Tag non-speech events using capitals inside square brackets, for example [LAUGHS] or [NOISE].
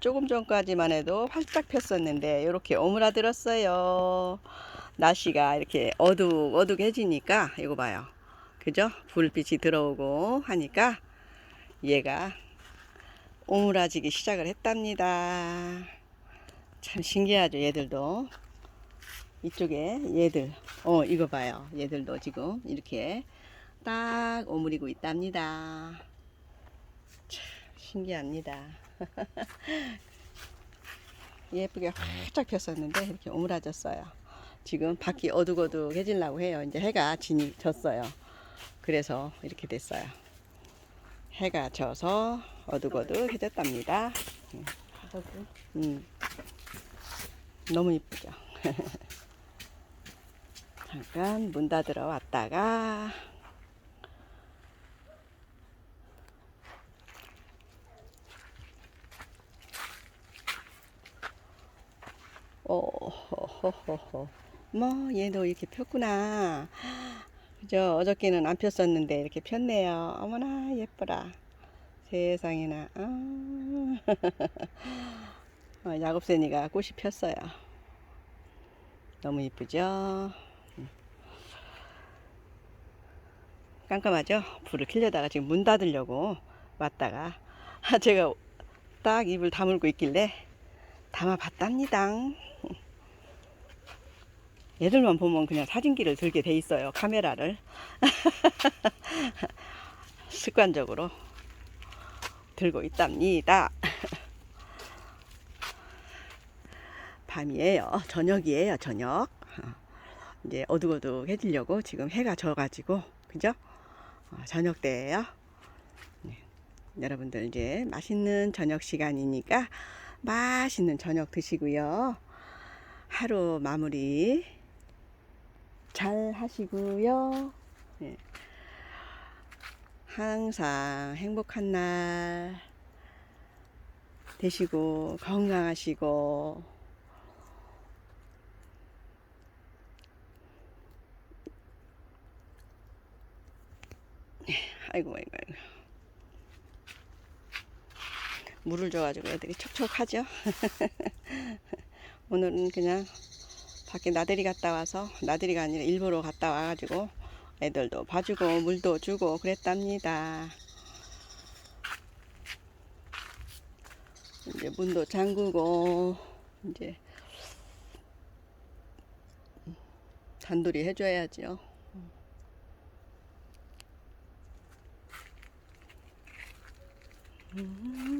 조금 전까지만 해도 활짝 폈었는데 이렇게 오므라들었어요. 날씨가 이렇게 어둑 어둑해지니까 이거 봐요. 그죠? 불빛이 들어오고 하니까 얘가 오므라지기 시작을 했답니다. 참 신기하죠, 얘들도. 이쪽에 얘들, 어, 이거 봐요. 얘들도 지금 이렇게 딱 오므리고 있답니다. 참 신기합니다. [LAUGHS] 예쁘게 활짝 폈었는데 이렇게 오므라졌어요. 지금 밖이 어둑어둑해지려고 해요. 이제 해가 진이 졌어요. 그래서 이렇게 됐어요. 해가 져서 어둑어둑해졌답니다. 음. 너무 이쁘죠. [LAUGHS] 잠깐 문 닫으러 왔다가 오호호호호 뭐 얘도 이렇게 폈구나. 그죠 어저께는 안 폈었는데 이렇게 폈네요. 어머나 예뻐라. 세상에나. 아. [LAUGHS] 어, 야곱새니가 꽃이 폈어요. 너무 이쁘죠? 깜깜하죠? 불을 켜려다가 지금 문 닫으려고 왔다가 [LAUGHS] 제가 딱 입을 다물고 있길래 담아봤답니다. [LAUGHS] 얘들만 보면 그냥 사진기를 들게 돼 있어요. 카메라를. [LAUGHS] 습관적으로 들고 있답니다. [LAUGHS] 밤이에요. 저녁이에요. 저녁. 어, 이제 어둑어둑해지려고 지금 해가 져가지고 그죠? 어, 저녁 때예요. 네. 여러분들 이제 맛있는 저녁 시간이니까 맛있는 저녁 드시고요. 하루 마무리 잘 하시고요. 예. 항상 행복한 날 되시고 건강하시고 예, 아이고 아이고 아이고 물을 줘가지고 애들이 촉촉하죠. [LAUGHS] 오늘은 그냥 밖에 나들이 갔다 와서 나들이가 아니라 일부러 갔다 와가지고 애들도 봐주고 물도 주고 그랬답니다. 이제 문도 잠그고 이제 단돌이 해줘야죠. 음.